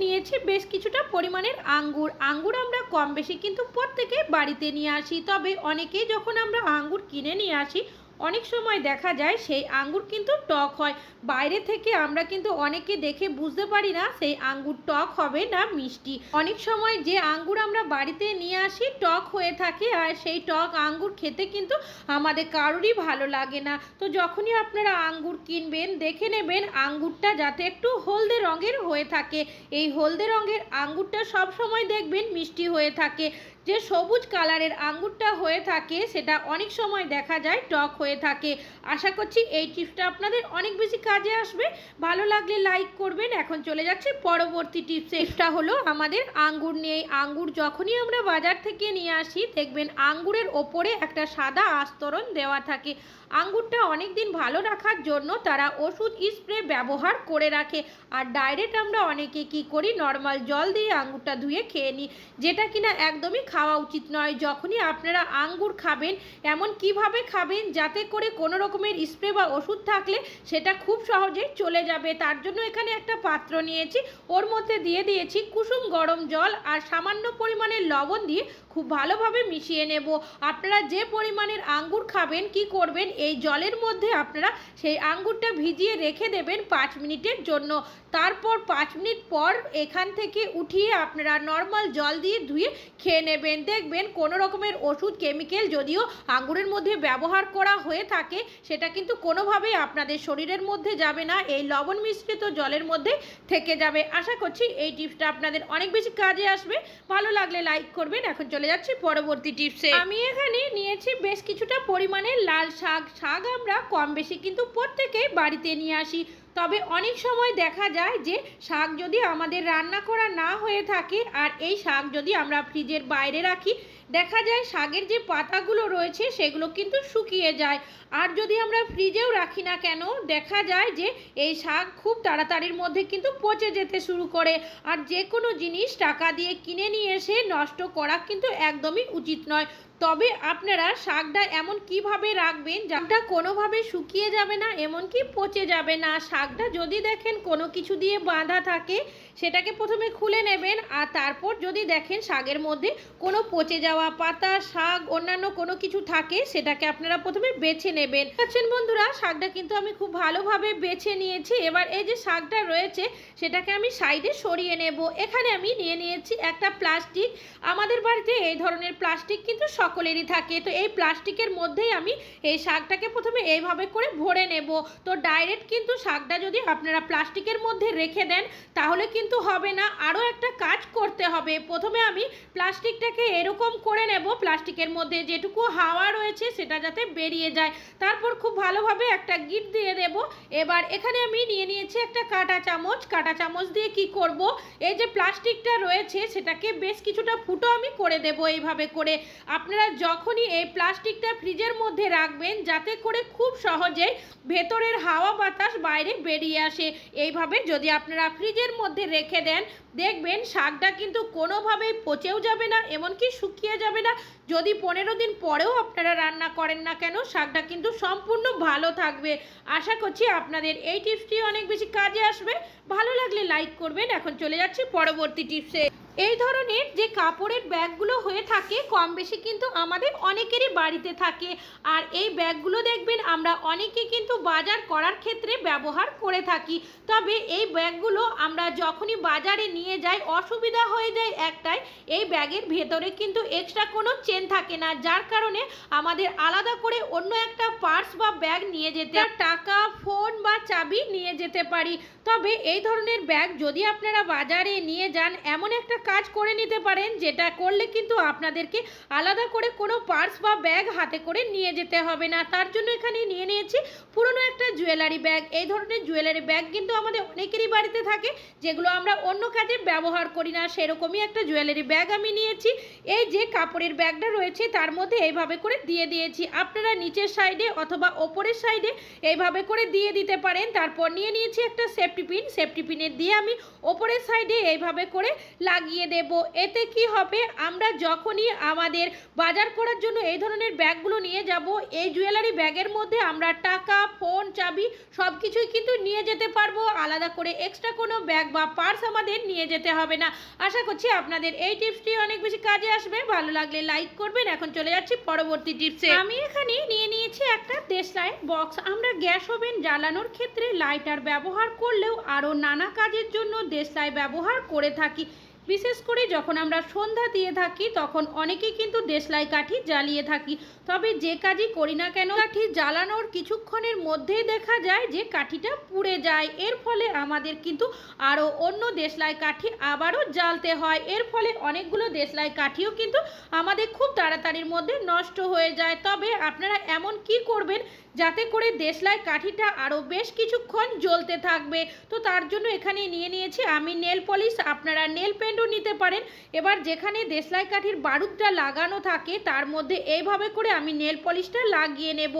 নিয়েছি বেশ কিছুটা পরিমাণের আঙ্গুর। আঙ্গুর আমরা কম বেশি কিন্তু প্রত্যেকে বাড়িতে নিয়ে আসি। তবে অনেকেই যখন আমরা আঙ্গুর কিনে নিয়ে আসি অনেক সময় দেখা যায় সেই আঙ্গুর কিন্তু টক হয়। বাইরে থেকে আমরা কিন্তু অনেকে দেখে বুঝতে পারি না সেই আঙ্গুর টক হবে না মিষ্টি। অনেক সময় যে আঙ্গুর আমরা বাড়িতে নিয়ে আসি, টক হয়ে থাকে আর সেই টক আঙ্গুর খেতে কিন্তু আমাদের কারোরই ভালো লাগে না। তো যখনই আপনারা আঙ্গুর কিনবেন, দেখে নেবেন আঙ্গুরটা যাতে একটু হলদে রঙের হয়ে থাকে। এই হলদে রঙের আঙ্গুরটা সব সময় দেখবেন মিষ্টি হয়ে থাকে। যে সবুজ কালারের আঙ্গুরটা হয়ে থাকে, সেটা অনেক সময় দেখা যায় টক হয়ে থাকে। আশা করছি এই টিপসটা আপনাদের অনেক বেশি কাজে আসবে। ভালো লাগলে লাইক করবেন। এখন চলে যাচ্ছে পরবর্তী টিপস। টিপসটা হলো আমাদের আঙ্গুর নিয়ে। আঙ্গুর যখনই আমরা বাজার থেকে নিয়ে আসি, দেখবেন আঙ্গুরের ওপরে একটা সাদা আস্তরণ দেওয়া থাকে। আঙ্গুরটা অনেক দিন ভালো রাখার জন্য তারা ওষুধ স্প্রে ব্যবহার করে রাখে। আর ডাইরেক্ট আমরা অনেকে কি করি, নর্মাল জল দিয়ে আঙ্গুরটা ধুয়ে খেয়ে নিই। যেটা কিনা একদমই খাওয়া উচিত নয়। যখনই আপনারা আঙ্গুর খাবেন, এমন কীভাবে খাবেন যাতে করে কোনো রকমের স্প্রে বা ওষুধ থাকলে সেটা খুব সহজে চলে যাবে। তার জন্য এখানে একটা পাত্র নিয়েছি। ওর মধ্যে দিয়ে দিয়েছি কুসুম গরম জল আর সামান্য পরিমাণে লবণ দিয়ে খুব ভালোভাবে মিশিয়ে নেব। আপনারা যে পরিমাণের আঙ্গুর খাবেন, কি করবেন, এই জলের মধ্যে আপনারা সেই আঙ্গুরটা ভিজিয়ে রেখে দেবেন পাঁচ মিনিটের জন্য। তারপর পাঁচ মিনিট পর এখান থেকে উঠিয়ে আপনারা নর্মাল জল দিয়ে ধুয়ে খেয়ে নেবেন। দেখবেন কোনো রকমের ওষুধ, কেমিক্যাল যদিও আঙ্গুরের মধ্যে ব্যবহার করা হয়ে থাকে, সেটা কিন্তু কোনোভাবেই আপনাদের শরীরের মধ্যে যাবে না, এই লবণ মিশ্রিত জলের মধ্যে থেকে যাবে। আশা করছি এই টিপসটা আপনাদের অনেক বেশি কাজে আসবে। ভালো লাগলে লাইক করবেন। এখন চলে যাচ্ছি পরবর্তী টিপসে আমি এখানে নিয়েছি বেশ কিছুটা পরিমাণে লাল শাক। শাক আমরা কম বেশি কিন্তু প্রত্যেকেই বাড়িতে নিয়ে আসি। তবে অনেক সময় দেখা যায় যে শাক যদি আমাদের রান্না করা না হয়ে থাকে আর এই শাক যদি আমরা ফ্রিজের বাইরে রাখি, দেখা যায় শাকের যে পাতাগুলো রয়েছে সেগুলো কিন্তু শুকিয়ে যায়। আর যদি আমরা ফ্রিজেও রাখি না কেন, দেখা যায় যে এই শাক খুব তাড়াতাড়ির মধ্যে কিন্তু পচে যেতে শুরু করে। আর যে কোনো জিনিস টাকা দিয়ে কিনে নিয়ে এসে নষ্ট করা কিন্তু একদমই উচিত নয়। তবে আপনারা শাকটা এমন কীভাবে রাখবেন শাকটা কোনোভাবে শুকিয়ে যাবে না, এমনকি পচে যাবে না। শাকটা যদি দেখেন কোনো কিছু দিয়ে বাঁধা থাকে, সেটাকে প্রথমে খুলে নেবেন আর তারপর যদি দেখেন শাকের মধ্যে কোনো পচে যাওয়া পাতা, শাক, অন্যান্য কোনো কিছু থাকে, সেটাকে আপনারা প্রথমে বেছে নেবেন। আছেন বন্ধুরা, শাকটা কিন্তু আমি খুব ভালোভাবে বেছে নিয়েছি। এবার এই যে শাকটা রয়েছে, সেটাকে আমি সাইডে সরিয়ে নেব। এখানে আমি নিয়ে নিয়েছি একটা প্লাস্টিক। আমাদের বাড়িতে এই ধরনের প্লাস্টিক কিন্তু সকলেরই থাকে। তো এই প্লাস্টিকের মধ্যেই আমি এই শাকটাকে প্রথমে এইভাবে করে ভরে নেব। তো ডাইরেক্ট কিন্তু শাকটা যদি আপনারা প্লাস্টিকের মধ্যে রেখে দেন, তাহলে কিন্তু হবে না। আরও একটা কাজ করতে হবে। প্রথমে আমি প্লাস্টিকটাকে এরকম করে নেব। প্লাস্টিকের মধ্যে যেটুকু হাওয়া রয়েছে, সেটা যাতে বেরিয়ে যায়। তারপর খুব ভালোভাবে একটা গিট দিয়ে দেব। এবার এখানে আমি নিয়ে নিয়েছি একটা কাঁটা চামচ। কাঁটা চামচ দিয়ে কি করব? এই যে প্লাস্টিকটা রয়েছে, সেটাকে বেশ কিছুটা ফুটো আমি করে দেব এইভাবে করে। আপনারা যখনই এই প্লাস্টিকটা ফ্রিজের মধ্যে রাখবেন, যাতে করে খুব সহজেই ভেতরের হাওয়া বাতাস বাইরে বেরিয়ে আসে। এইভাবে যদি আপনারা ফ্রিজের মধ্যে রেখে দেন, দেখবেন শাকটা কিন্তু কোনোভাবেই পচেও যাবে না, এমনকি শুকিয়ে যাবে না। যদি পনেরো দিন পরেও আপনারা রান্না করেন না কেন, শাকটা কিন্তু সম্পূর্ণ ভালো থাকবে। আশা করছি আপনাদের এই টিপসটি অনেক বেশি কাজে আসবে। ভালো লাগলে লাইক করবেন। এখন চলে যাচ্ছি পরবর্তী টিপসে। এই ধরনের যে কাপড়ের ব্যাগগুলো হয়ে থাকে, কম বেশি কিন্তু আমাদের অনেকেরই বাড়িতে থাকে। আর এই ব্যাগগুলো দেখবেন আমরা অনেকে কিন্তু বাজার করার ক্ষেত্রে ব্যবহার করে থাকি। তবে এই ব্যাগগুলো আমরা যখনই বাজারে নিয়ে যাই, অসুবিধা হয়ে যায় একটাই, এই ব্যাগের ভেতরে কিন্তু এক্সট্রা কোনো চেন থাকে না। যার কারণে আমাদের আলাদা করে অন্য একটা পার্স বা ব্যাগ নিয়ে যেতে টাকা ফোন বা চাবি নিয়ে যেতে পারি। তবে এই ধরনের ব্যাগ যদি আপনারা বাজারে নিয়ে যান, এমন একটা কাজ করে নিতে পারেন, যেটা করলে কিন্তু আপনাদেরকে আলাদা করে কোনো পার্স বা ব্যাগ হাতে করে নিয়ে যেতে হবে না। তার জন্য এখানে নিয়ে নিয়েছি পুরনো একটা জুয়েলারি ব্যাগ। এই ধরনের জুয়েলারি ব্যাগ কিন্তু আমাদের অনেকেরই বাড়িতে থাকে, যেগুলো আমরা অন্য কাজে ব্যবহার করি না। সেরকমই একটা জুয়েলারি ব্যাগ আমি নিয়েছি। এই যে কাপড়ের ব্যাগটা রয়েছে, তার মধ্যে এইভাবে করে দিয়ে দিয়েছি। আপনারা নিচের সাইডে অথবা ওপরের সাইডে এইভাবে করে দিয়ে দিতে পারেন। তারপর নিয়ে নিয়েছি একটা সেফটি পিন। সেফটি পিনের দিয়ে আমি ওপরের সাইডে এইভাবে করে লাগিয়ে দেব। এতে কি হবে? আমরা যখনই আমাদের বাজার করার জন্য এই ধরনের ব্যাগগুলো নিয়ে যাব, এই জুয়েলারি ব্যাগের মধ্যে আমরা টাকা, ফোন, চাবি সব কিছুই কিন্তু নিয়ে যেতে পারব। আলাদা করে এক্সট্রা কোনো ব্যাগ বা পার্স আমাদের নিয়ে যেতে হবে না। আশা করছি আপনাদের এই টিপসটি অনেক বেশি কাজে আসবে। ভালো লাগলে লাইক করবেন। এখন চলে যাচ্ছি পরবর্তী টিপসে। আমি এখানে নিয়ে নিয়েছি একটা দেশলাই বক্স আমরা গ্যাস ওভেন জ্বালানোর ক্ষেত্রে লাইটার ব্যবহার করলেও আরও নানা কাজের জন্য দেশলাই ব্যবহার করে থাকি। বিশেষ করে যখন আমরা সন্ধ্যা দিয়ে থাকি, তখন অনেকেই কিন্তু দেশলাই কাঠি জ্বালিয়ে থাকি। তবে যে কাজই করি না কেন, কাঠি জ্বালানোর কিছুক্ষণের মধ্যেই দেখা যায় যে কাঠিটা পুড়ে যায়। এর ফলে আমাদের কিন্তু আরও অন্য দেশলাই কাঠি আবারও জ্বালতে হয়। এর ফলে অনেকগুলো দেশলাই কাঠিও কিন্তু আমাদের খুব তাড়াতাড়ির মধ্যে নষ্ট হয়ে যায়। তবে আপনারা এমন কি করবেন যাতে করে দেশলাই কাঠিটা আরও বেশ কিছুক্ষণ জ্বলতে থাকবে। তো তার জন্য এখানে নিয়ে নিয়েছি আমি নেল পলিশ, আপনারা নেল পেন্টও নিতে পারেন। এবার যেখানে দেশলাই কাঠির বারুদটা লাগানো থাকে, তার মধ্যে এইভাবে করে আমি নেল পলিশটা লাগিয়ে নেব।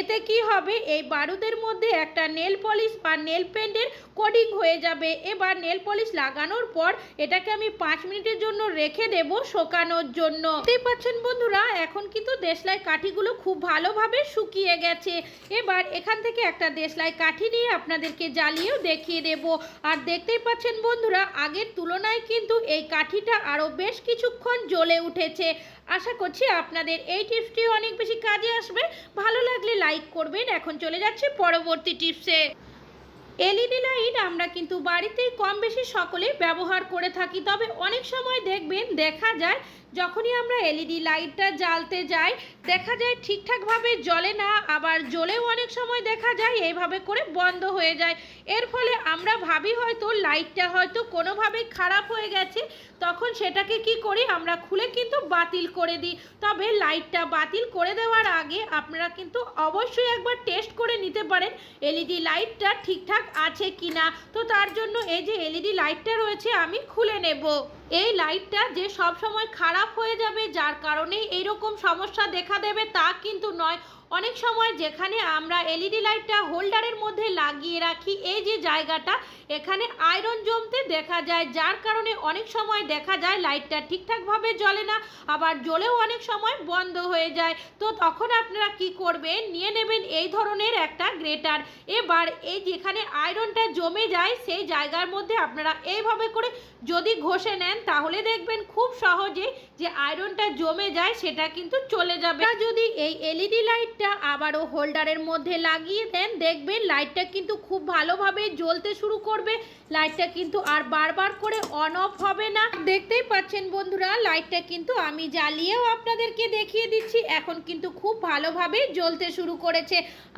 এতে কি হবে? এই বারুদের মধ্যে একটা নেল পলিশ বা নেল পেন্টের কোডিং হয়ে যাবে। এবার নেল পলিশ লাগানোর পর এটাকে আমি পাঁচ মিনিটের জন্য রেখে দেব শোকানোর জন্য। দেখতেই পাচ্ছেন বন্ধুরা, এখন কিন্তু দেশলাই কাঠিগুলো খুব ভালোভাবে শুকিয়ে গেছে। এবার এখান থেকে একটা দেশলাই কাঠি নিয়ে আপনাদেরকে জ্বালিয়েও দেখিয়ে দেব। আর দেখতেই পাচ্ছেন বন্ধুরা, আগের তুলনায় কিন্তু এই কাঠিটা আরও বেশ কিছুক্ষণ জ্বলে উঠেছে। আশা করছি আপনাদের এই টিপসটি অনেক বেশি কাজে আসবে। ভালো লাগলে লাইক করবেন। এখন চলে যাচ্ছে পরবর্তী টিপসে। এলইডি লাইট আমরা কিন্তু বাড়িতেই কম বেশি সকলেই ব্যবহার করে থাকি। তবে অনেক সময় দেখবেন, দেখা যায় যখনই আমরা এলইডি লাইটটা জ্বালতে যাই, দেখা যায় ঠিকঠাকভাবে জ্বলে না, আবার জ্বলেও অনেক সময় দেখা যায় এইভাবে করে বন্ধ হয়ে যায়। এর ফলে আমরা ভাবি হয়তো লাইটটা হয়তো কোনোভাবে খারাপ হয়ে গেছে, তখন সেটাকে কি করি, আমরা খুলে কিন্তু বাতিল করে দিই। তবে লাইটটা বাতিল করে দেওয়ার আগে আপনারা কিন্তু অবশ্যই একবার টেস্ট করে নিতে পারেন এলইডি লাইটটা ঠিকঠাক আছে কি না তো তার জন্য এই যে এলইডি লাইটটা রয়েছে, আমি খুলে নেব। এই লাইটটা যে সব সময় খারাপ হয়ে যাবে, যার কারণে এইরকম সমস্যা দেখা দেবে তা কিন্তু নয়। অনেক সময় যেখানে আমরা এলইডি লাইটটা হোল্ডারের মধ্যে লাগিয়ে রাখি, এই যে জায়গাটা, এখানে আয়রন জমতে দেখা যায়, যার কারণে অনেক সময় দেখা যায় লাইটটা ঠিকঠাকভাবে জ্বলে না, আবার জ্বলেও অনেক সময় বন্ধ হয়ে যায়। তো তখন আপনারা কি করবেন? নিয়ে নেবেন এই ধরনের একটা গ্রেটার এবার এই যেখানে আয়রনটা জমে যায়, সেই জায়গার মধ্যে আপনারা এইভাবে করে যদি ঘষে নেন, তাহলে দেখবেন খুব সহজে যে আয়রনটা জমে যায়, সেটা কিন্তু চলে যাবে। যদি এই এলইডি লাইটটা আবারও হোল্ডারের মধ্যে লাগিয়ে দেন। দেখবেন লাইটটা কিন্তু খুব ভালোভাবে জ্বলতে শুরু করবে। লাইটটা কিন্তু আর বারবার করে অন অফ হবে না। দেখতেই পাচ্ছেন বন্ধুরা, লাইটটা কিন্তু আমি জ্বালিয়েও আপনাদেরকে দেখিয়ে দিচ্ছি। এখন কিন্তু খুব ভালোভাবে জ্বলতে শুরু করেছে।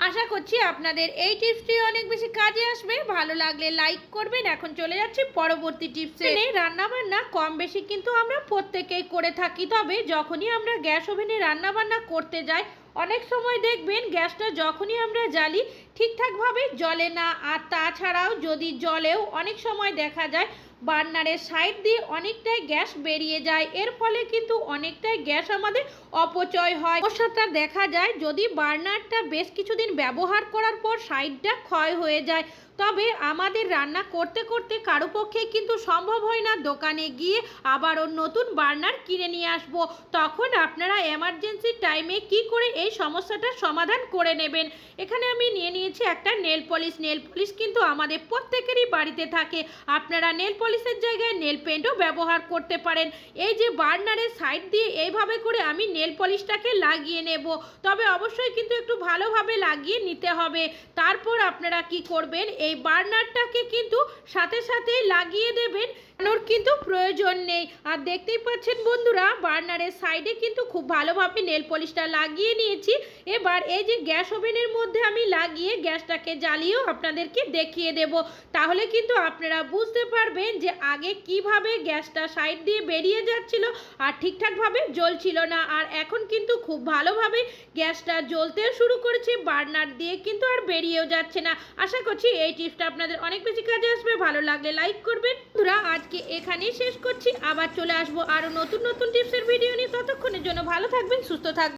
আশা করছি আপনাদের এই টিপসটি অনেক বেশি কাজে আসবে। ভালো লাগলে লাইক করবেন। এখন চলে যাচ্ছি পরবর্তী টিপসে। রান্না বান্না কম বেশি কিন্তু আমরা প্রত্যেকেই করে থাকি। তবে যখনই আমরা গ্যাস ওভেনে রান্না বান্না করতে যাই অনেক সময় দেখবেন গ্যাসটা যখনই আমরা জ্বালি, ঠিকঠাকভাবে জ্বলে না। আর তাছাড়াও যদি জলেও অনেক সময় দেখা যায়, বার্নারের সাইড দিয়ে অনেকটাই গ্যাস বেরিয়ে যায়। এর ফলে কিন্তু অনেকটাই গ্যাস আমাদের অপচয় হয়। সমস্যাটা দেখা যায় যদি বার্নারটা বেশ কিছুদিন ব্যবহার করার পর সাইডটা ক্ষয় হয়ে যায়। তবে আমাদের রান্না করতে করতে কারও পক্ষে কিন্তু সম্ভব হয় না। দোকানে গিয়ে আবারও নতুন বার্নার কিনে নিয়ে আসব। তখন আপনারা এমার্জেন্সি টাইমে কি করে এই সমস্যাটার সমাধান করে নেবেন? এখানে আমি নিয়ে নিয়েছি একটা নেল পলিশ নেল পলিশ কিন্তু আমাদের প্রত্যেকেরই বাড়িতে থাকে। আপনারা নেল পলিশের জায়গায় নেল পেন্টও ব্যবহার করতে পারেন। এই যে বার্নারের সাইড দিয়ে এইভাবে করে আমি নেল পলিশটাকে লাগিয়ে নেব। তবে অবশ্যই কিন্তু একটু ভালোভাবে লাগিয়ে নিতে হবে। তারপর আপনারা কি করবেন? এই বার্নারটাকে কিন্তু সাথে সাথে লাগিয়ে দেবেন। ওর কিন্তু প্রয়োজন নেই। আর দেখতেই পাচ্ছেন বন্ধুরা, বার্নারের সাইডে কিন্তু খুব ভালোভাবে নেল পলিশটা লাগিয়ে নিয়েছি। এবার এই যে গ্যাস ওভেনের মধ্যে আমি লাগিয়ে গ্যাসটাকে জ্বালিয়েও আপনাদেরকে দেখিয়ে দেব। তাহলে কিন্তু আপনারা বুঝতে পারবেন যে আগে কীভাবে গ্যাসটা সাইড দিয়ে বেরিয়ে যাচ্ছিল আর ঠিকঠাকভাবে জ্বলছিল না। আর এখন কিন্তু খুব ভালোভাবে গ্যাসটা জ্বলতেও শুরু করেছে। বার্নার দিয়ে কিন্তু আর বেরিয়েও যাচ্ছে না। আশা করছি এই টিপসটা আপনাদের অনেক বেশি কাজে আসবে, ভালো লাগলে লাইক করবেন। বন্ধুরা, আজকে এখানেই শেষ করছি। আবার চলে আসব আরও নতুন নতুন টিপসের ভিডিও নিয়ে। ততক্ষণের জন্য ভালো থাকবেন, সুস্থ থাকবেন।